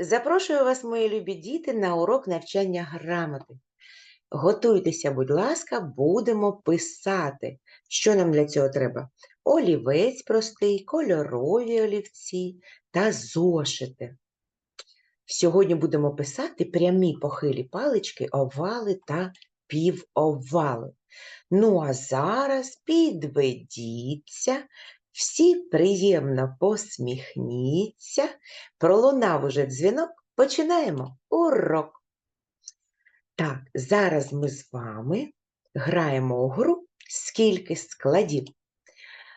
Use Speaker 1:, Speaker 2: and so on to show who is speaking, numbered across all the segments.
Speaker 1: Запрошую вас, мої любі діти, на урок навчання грамоти. Готуйтеся, будь ласка, будемо писати. Що нам для цього треба? Олівець простий, кольорові олівці та зошити. Сьогодні будемо писати прямі похилі палички, овали та півовали. Ну а зараз підведіться, всі приємно посміхніться. Пролунав уже дзвінок, починаємо урок. Так, зараз ми з вами граємо у гру скільки складів.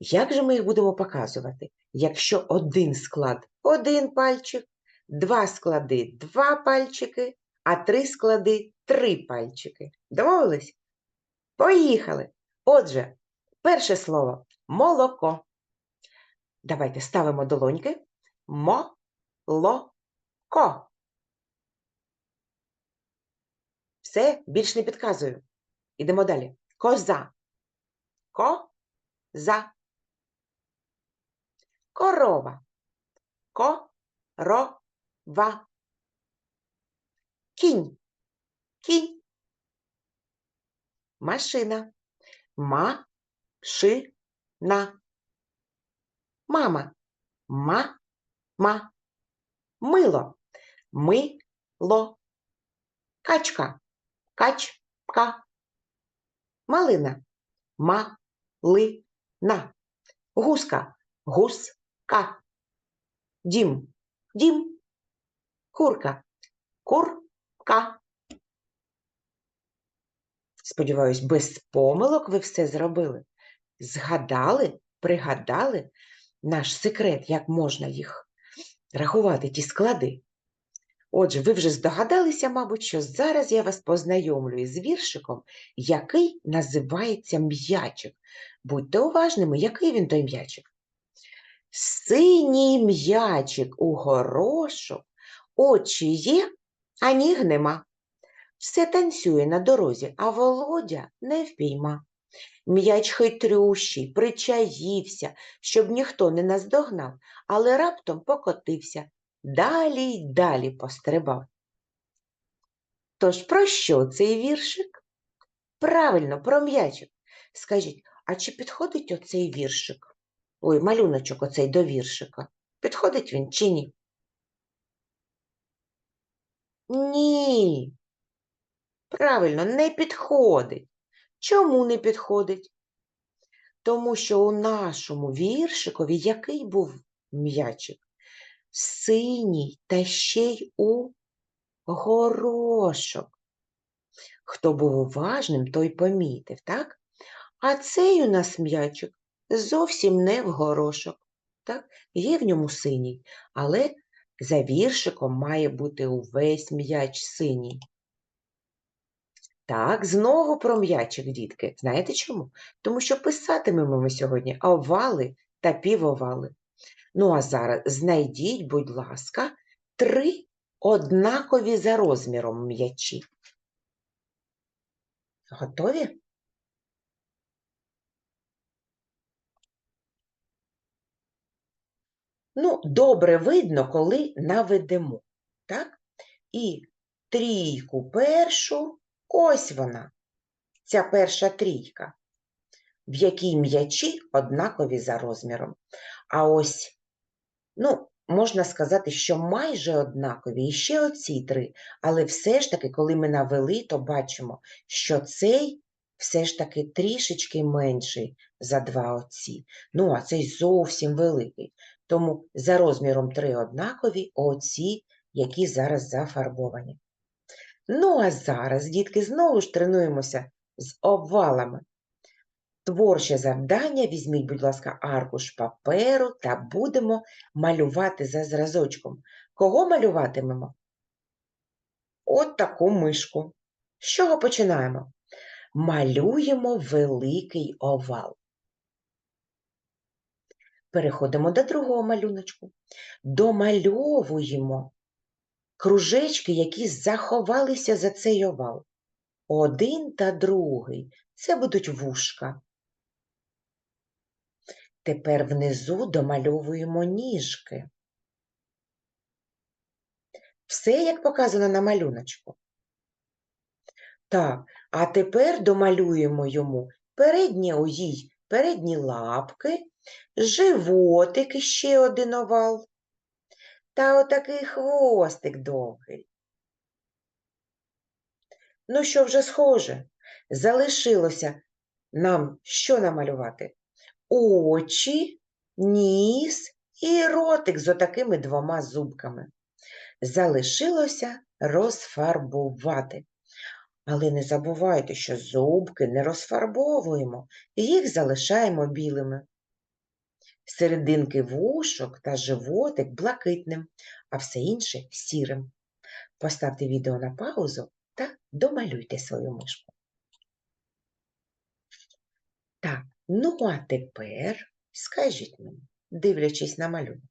Speaker 1: Як же ми їх будемо показувати? Якщо один склад один пальчик, два склади два пальчики, а три склади три пальчики. Домовились? Поїхали! Отже, перше слово молоко. Давайте ставимо долоньки. Мо-ло-ко. Все, більш не підказую. Ідемо далі. Коза. Ко-за. Корова. Ко-ро-ва. Кінь. Кінь. Машина. Ма-ши-на. Мама. Ма-ма. Мило. Ми-ло. Качка. Качка. Малина. Ма-ли-на. Гуска. Гуска. Дім. Дім. Курка. Курка. Сподіваюсь, без помилок ви все зробили. Згадали, пригадали наш секрет, як можна їх рахувати, ті склади. Отже, ви вже здогадалися, мабуть, що зараз я вас познайомлю із віршиком, який називається м'ячик. Будьте уважними, який він той м'ячик. Синій м'ячик у горошок, очі є, а ніг нема. Все танцює на дорозі, а Володя не впійма. М'яч хитрющий, причаївся, щоб ніхто не наздогнав, але раптом покотився, далі й далі пострибав. Тож про що цей віршик? Правильно, про м'ячик. Скажіть, а чи підходить оцей віршик? Ой, малюночок оцей до віршика. Підходить він чи ні? Ні. Правильно, не підходить. Чому не підходить? Тому що у нашому віршикові який був м'ячик? Синій та ще й у горошок. Хто був уважним, той помітив, так? А цей у нас м'ячик зовсім не в горошок. Так? Є в ньому синій, але за віршиком має бути увесь м'яч синій. Так, знову про м'ячик, дітки. Знаєте чому? Тому що писатимемо ми сьогодні овали та півовали. Ну, а зараз знайдіть, будь ласка, три однакові за розміром м'ячі. Готові? Ну, добре видно, коли наведемо. Так? І трійку першу, ось вона, ця перша трійка, в якій м'ячі однакові за розміром. А ось, ну, можна сказати, що майже однакові, і ще оці три. Але все ж таки, коли ми навели, то бачимо, що цей все ж таки трішечки менший за два оці. Ну, а цей зовсім великий. Тому за розміром три однакові оці, які зараз зафарбовані. Ну, а зараз, дітки, знову ж тренуємося з овалами. Творче завдання, візьміть, будь ласка, аркуш паперу та будемо малювати за зразочком. Кого малюватимемо? От таку мишку. З чого починаємо? Малюємо великий овал. Переходимо до другого малюночку. Домальовуємо кружечки, які заховалися за цей овал. Один та другий це будуть вушка. Тепер внизу домальовуємо ніжки. Все як показано на малюночку. Так, а тепер домалюємо йому передні у передні лапки, животик і ще один овал. Та отакий хвостик довгий. Ну що вже схоже? Залишилося нам що намалювати? Очі, ніс і ротик з отакими двома зубками. Залишилося розфарбувати. Але не забувайте, що зубки не розфарбовуємо, їх залишаємо білими. Серединки вушок та животик блакитним, а все інше сірим. Поставте відео на паузу та домалюйте свою мишку. Так, ну а тепер скажіть мені, дивлячись на малюнок,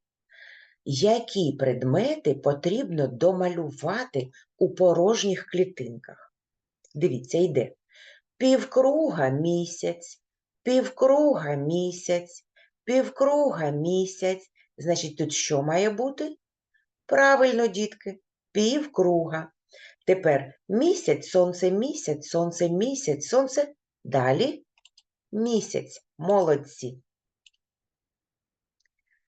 Speaker 1: які предмети потрібно домалювати у порожніх клітинках? Дивіться, йде півкруга місяць, півкруга місяць, півкруга місяць. Значить, тут що має бути? Правильно, дітки, півкруга. Тепер місяць, сонце, місяць, сонце, місяць, сонце. Далі місяць. Молодці.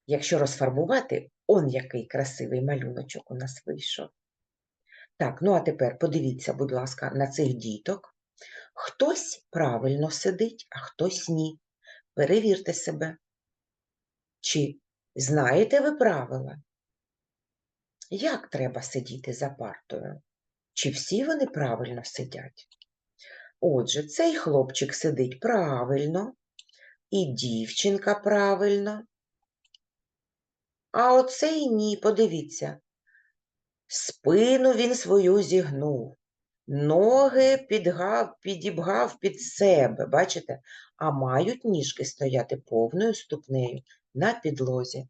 Speaker 1: Якщо розфарбувати, он який красивий малюночок у нас вийшов. Так, ну а тепер подивіться, будь ласка, на цих діток. Хтось правильно сидить, а хтось ні. Перевірте себе. Чи знаєте ви правила? Як треба сидіти за партою? Чи всі вони правильно сидять? Отже, цей хлопчик сидить правильно, і дівчинка правильно. А оцей ні, подивіться. Спину він свою зігнув, ноги підгав, підібгав під себе, бачите? А мають ніжки стояти повною ступнею на підлозі.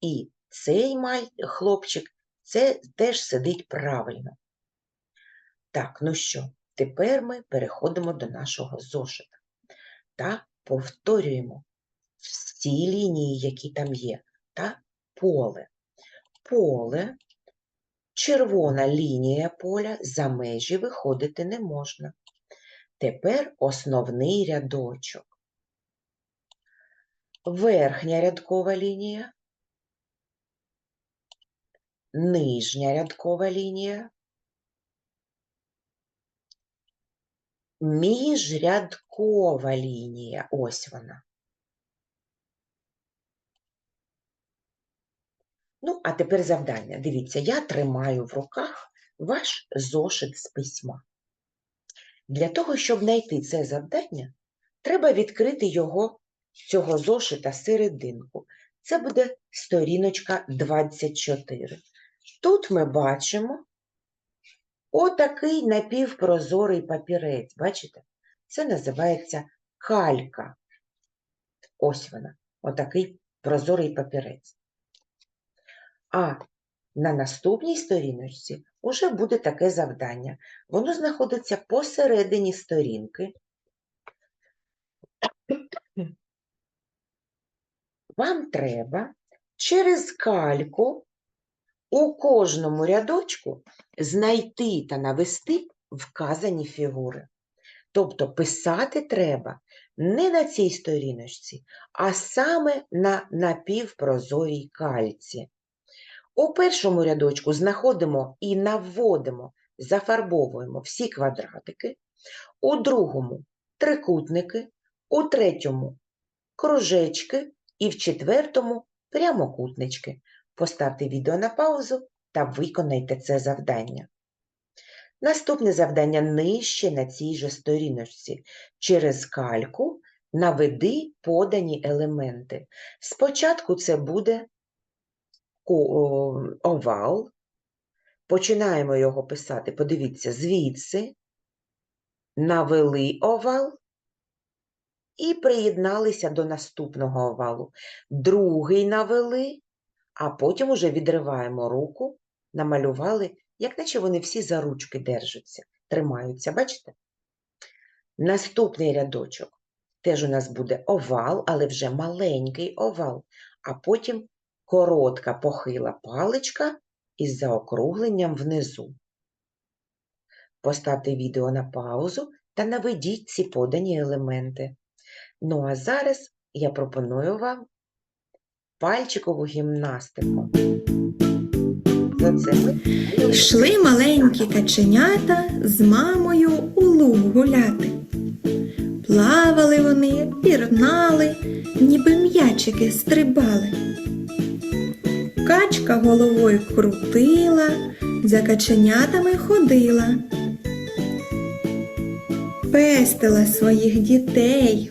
Speaker 1: І цей май, хлопчик це теж сидить правильно. Так, ну що, тепер ми переходимо до нашого зошита та повторюємо всі лінії, які там є, та поле. Поле, червона лінія поля, за межі виходити не можна. Тепер основний рядочок. Верхня рядкова лінія, нижня рядкова лінія, міжрядкова лінія, ось вона. Ну, а тепер завдання. Дивіться, я тримаю в руках ваш зошит з письма. Для того, щоб знайти це завдання, треба відкрити його, цього зошита серединку. Це буде сторіночка 24. Тут ми бачимо отакий напівпрозорий папірець. Бачите? Це називається калька. Ось вона, отакий прозорий папірець. А на наступній сторіночці вже буде таке завдання. Воно знаходиться посередині сторінки. Вам треба через кальку у кожному рядочку знайти та навести вказані фігури. Тобто писати треба не на цій сторіночці, а саме на напівпрозорій кальці. У першому рядочку знаходимо і наводимо, зафарбовуємо всі квадратики, у другому трикутники, у третьому кружечки і в четвертому прямокутнички. Поставте відео на паузу та виконайте це завдання. Наступне завдання нижче на цій же сторіночці. Через кальку наведи подані елементи. Спочатку це буде овал. Починаємо його писати, подивіться, звідси, навели овал і приєдналися до наступного овалу. Другий навели, а потім уже відриваємо руку, намалювали, як наче вони всі за ручки держаться, тримаються, бачите? Наступний рядочок теж у нас буде овал, але вже маленький овал, а потім коротка похила паличка із заокругленням внизу. Поставте відео на паузу та наведіть ці подані елементи. Ну а зараз я пропоную вам пальчикову гімнастику.
Speaker 2: Йшли маленькі каченята з мамою у луг гуляти. Плавали вони, пірнали, ніби м'ячики стрибали. Качка головою крутила, за каченятами ходила. Пестила своїх дітей,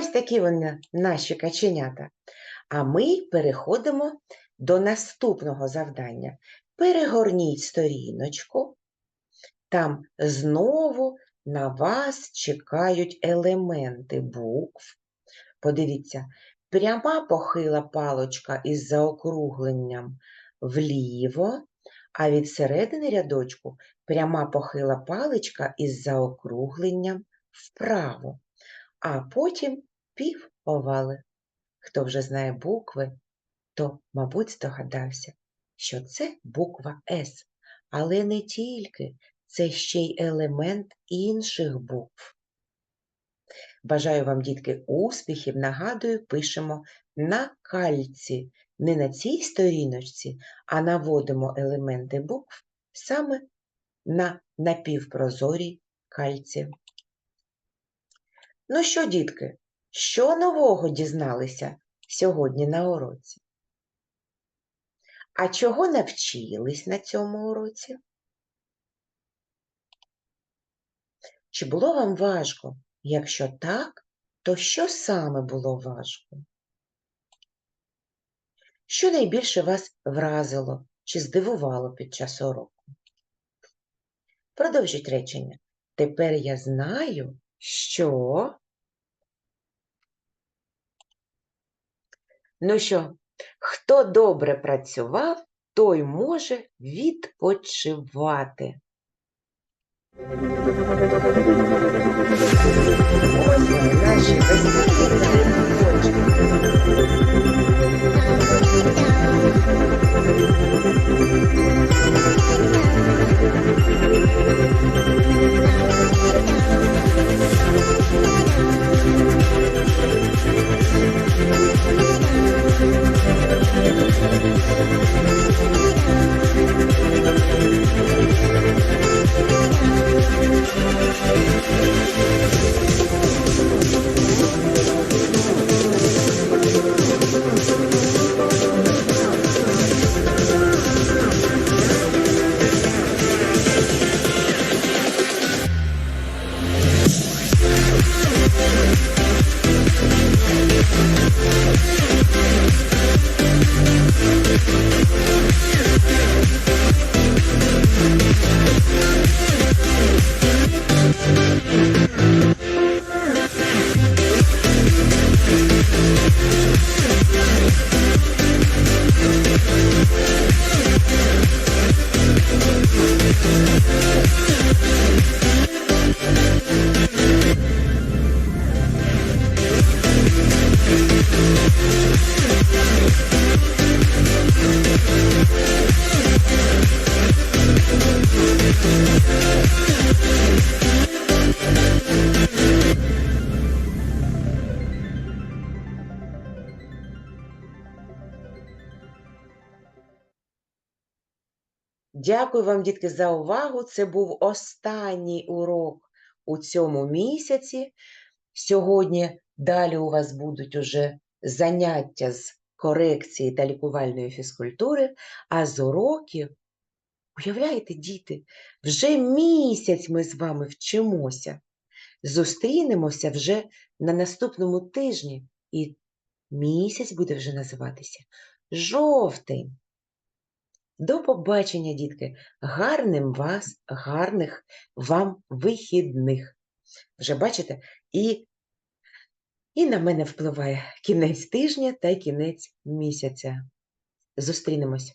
Speaker 1: Ось такі вони наші каченята. А ми переходимо до наступного завдання. Перегорніть сторіночку. Там знову на вас чекають елементи букв. Подивіться, пряма похила палочка із заокругленням вліво, а від середини рядочку пряма похила паличка із заокругленням вправо а потім пів овали. Хто вже знає букви, то, мабуть, здогадався, що це буква С, але не тільки, це ще й елемент інших букв. Бажаю вам, дітки, успіхів. Нагадую, пишемо на кальці, не на цій сторіночці, а наводимо елементи букв саме на напівпрозорій кальці. Ну що, дітки, що нового дізналися сьогодні на уроці? А чого навчились на цьому уроці? Чи було вам важко? Якщо так, то що саме було важко? Що найбільше вас вразило чи здивувало під час уроку? Продовжіть речення. Тепер я знаю, що. Ну що, хто добре працював, той може відпочивати. Ось наші Дякую вам, дітки, за увагу. Це був останній урок у цьому місяці. Сьогодні далі у вас будуть уже заняття з корекції та лікувальної фізкультури, а з уроків уявляєте, діти, вже місяць ми з вами вчимося. Зустрінемося вже на наступному тижні, і місяць буде вже називатися жовтень. До побачення, дітки! Гарним вас, гарних вам вихідних. Вже бачите, і, і на мене впливає кінець тижня та кінець місяця. Зустрінемось.